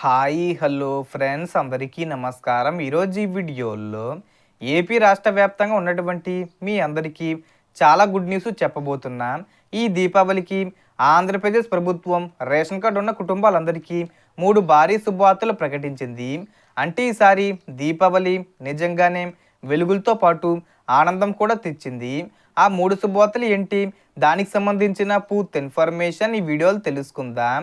Hi hello friends అందరికీ నమస్కారం. ఈరోజు ఈ వీడియోలో ఏపీ రాష్ట్ర వ్యాప్తంగా ఉన్నటువంటి మీ అందరికీ చాలా గుడ్ న్యూస్ చెప్పబోతున్నా. ఈ దీపావళికి ఆంధ్రప్రదేశ్ ప్రభుత్వం రేషన్ కార్డు ఉన్న కుటుంబాలందరికీ మూడు భారీ శుభవార్తలు ప్రకటించింది. అంటే ఈసారి దీపావళి నిజంగానే వెలుగులతో పాటు ఆనందం కూడా తెచ్చింది. ఆ మూడు శుభవార్తలు ఏంటి? దానికి సంబంధించిన పూర్తి ఇన్ఫర్మేషన్ ఈ వీడియోలు తెలుసుకుందాం.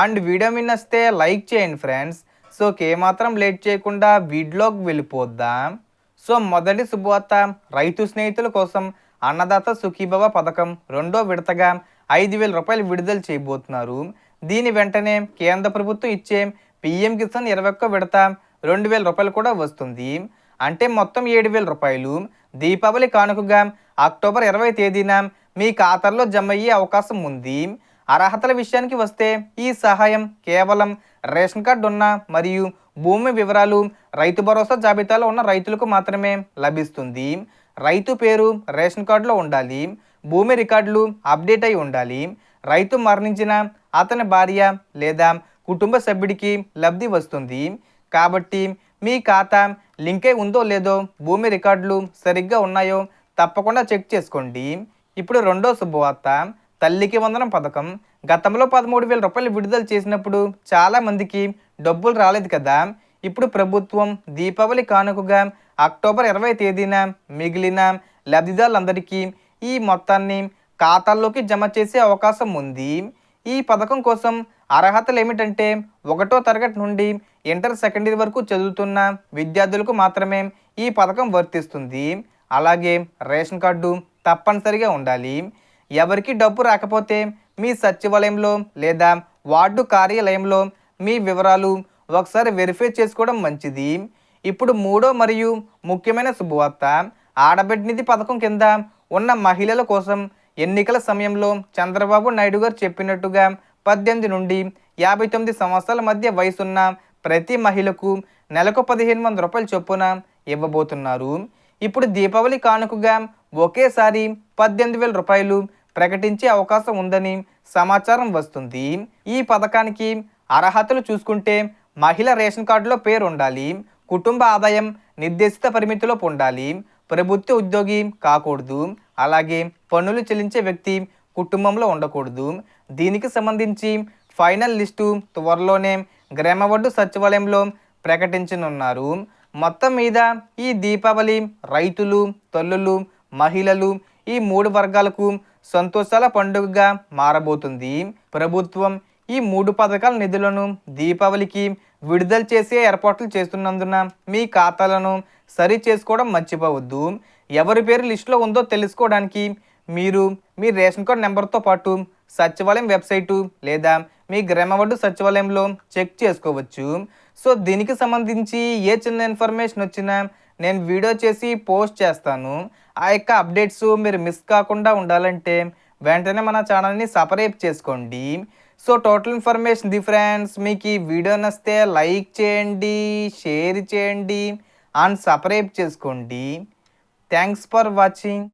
అండ్ వీడియో మీ నచ్చితే లైక్ చేయండి ఫ్రెండ్స్. సో ఏమాత్రం లేట్ చేయకుండా వీడియోకి వెళ్ళిపోద్దాం. సో మొదటి శుభవార్త రైతు స్నేహితుల కోసం అన్నదాత సుఖీభవ పథకం రెండో విడతగా ఐదు వేల రూపాయలు విడుదల చేయబోతున్నారు. దీని వెంటనే కేంద్ర ప్రభుత్వం ఇచ్చే పిఎం కిసాన్ ఇరవై ఒక్క విడత రెండు వేల రూపాయలు కూడా వస్తుంది. అంటే మొత్తం ఏడు వేల రూపాయలు. దీపావళి కానుకగా అక్టోబర్ ఇరవై తేదీన మీ ఖాతాలో జమ అయ్యే అవకాశం ఉంది. అర్హతల విషయానికి వస్తే ఈ సహాయం కేవలం రేషన్ కార్డు ఉన్న మరియు భూమి వివరాలు రైతు భరోసా జాబితాలో ఉన్న రైతులకు మాత్రమే లభిస్తుంది. రైతు పేరు రేషన్ కార్డులో ఉండాలి భూమి రికార్డులు అప్డేట్ అయి ఉండాలి రైతు మరణించిన అతని భార్య లేదా కుటుంబ సభ్యుడికి లబ్ధి వస్తుంది. కాబట్టి మీ ఖాతా లింక్ అయి ఉందో లేదో భూమి రికార్డులు సరిగ్గా ఉన్నాయో తప్పకుండా చెక్ చేసుకోండి. ఇప్పుడు రెండో శుభవార్త. తల్లికి వందనం పథకం. గతంలో పదమూడు వేల రూపాయలు విడుదల చేసినప్పుడు చాలామందికి డబ్బులు రాలేదు కదా. ఇప్పుడు ప్రభుత్వం దీపావళి కానుకగా అక్టోబర్ ఇరవై తేదీన మిగిలిన లబ్ధిదారులందరికీ ఈ మొత్తాన్ని ఖాతాల్లోకి జమ చేసే అవకాశం ఉంది. ఈ పథకం కోసం అర్హతలు ఏమిటంటే ఒకటో తరగతి నుండి ఇంటర్ సెకండరీ వరకు చదువుతున్న విద్యార్థులకు మాత్రమే ఈ పథకం వర్తిస్తుంది. అలాగే రేషన్ కార్డు తప్పనిసరిగా ఉండాలి. ఎవరికి డబ్బు రాకపోతే మీ సచివాలయంలో లేదా వార్డు కార్యాలయంలో మీ వివరాలు ఒకసారి వెరిఫై చేసుకోవడం మంచిది. ఇప్పుడు మూడో మరియు ముఖ్యమైన శుభవార్త. ఆడబిడ్డ నిధి పథకం కింద ఉన్న మహిళల కోసం ఎన్నికల సమయంలో చంద్రబాబు నాయుడు గారు చెప్పినట్టుగా పద్దెనిమిది నుండి యాభై తొమ్మిది సంవత్సరాల మధ్య వయసున్న ప్రతి మహిళకు నెలకు పదిహేను వందల రూపాయల చొప్పున ఇవ్వబోతున్నారు. ఇప్పుడు దీపావళి కానుకగా ఒకేసారి పద్దెనిమిది వేల రూపాయలు ప్రకటించే అవకాశం ఉందని సమాచారం వస్తుంది. ఈ పథకానికి అర్హతలు చూసుకుంటే మహిళ రేషన్ కార్డులో పేరు ఉండాలి కుటుంబ ఆదాయం నిర్దేశిత పరిమితిలో ఉండాలి ప్రభుత్వ ఉద్యోగి కాకూడదు అలాగే పన్నులు చెల్లించే వ్యక్తి కుటుంబంలో ఉండకూడదు. దీనికి సంబంధించి ఫైనల్ లిస్టు త్వరలోనే గ్రామవడ్డు సచివాలయంలో ప్రకటించనున్నారు. మొత్తం మీద ఈ దీపావళి రైతులు తల్లులు మహిళలు ఈ మూడు వర్గాలకు సంతోషాల పండుగగా మారబోతుంది. ప్రభుత్వం ఈ మూడు పథకాల నిధులను దీపావళికి విడుదల చేసే ఏర్పాట్లు చేస్తున్నందున మీ ఖాతాలను సరి చేసుకోవడం మర్చిపోవద్దు. ఎవరి పేరు లిస్టులో ఉందో తెలుసుకోవడానికి మీరు మీ రేషన్ కార్డ్ నెంబర్తో పాటు సచివాలయం వెబ్సైటు లేదా మీ గ్రామవడ్డు సచివాలయంలో చెక్ చేసుకోవచ్చు. సో దీనికి సంబంధించి ఏ చిన్న ఇన్ఫర్మేషన్ వచ్చినా నేను వీడియో చేసి పోస్ట్ చేస్తాను. ఆ యొక్క అప్డేట్స్ మీరు మిస్ కాకుండా ఉండాలంటే వెంటనే మన ఛానల్ని సపరేట్ చేసుకోండి. So total information the friends మీకు ఈ వీడియో నస్తే లైక్ చేయండి షేర్ చేయండి అండ్ సపరేట్ చేసుకోండి. Thanks for watching.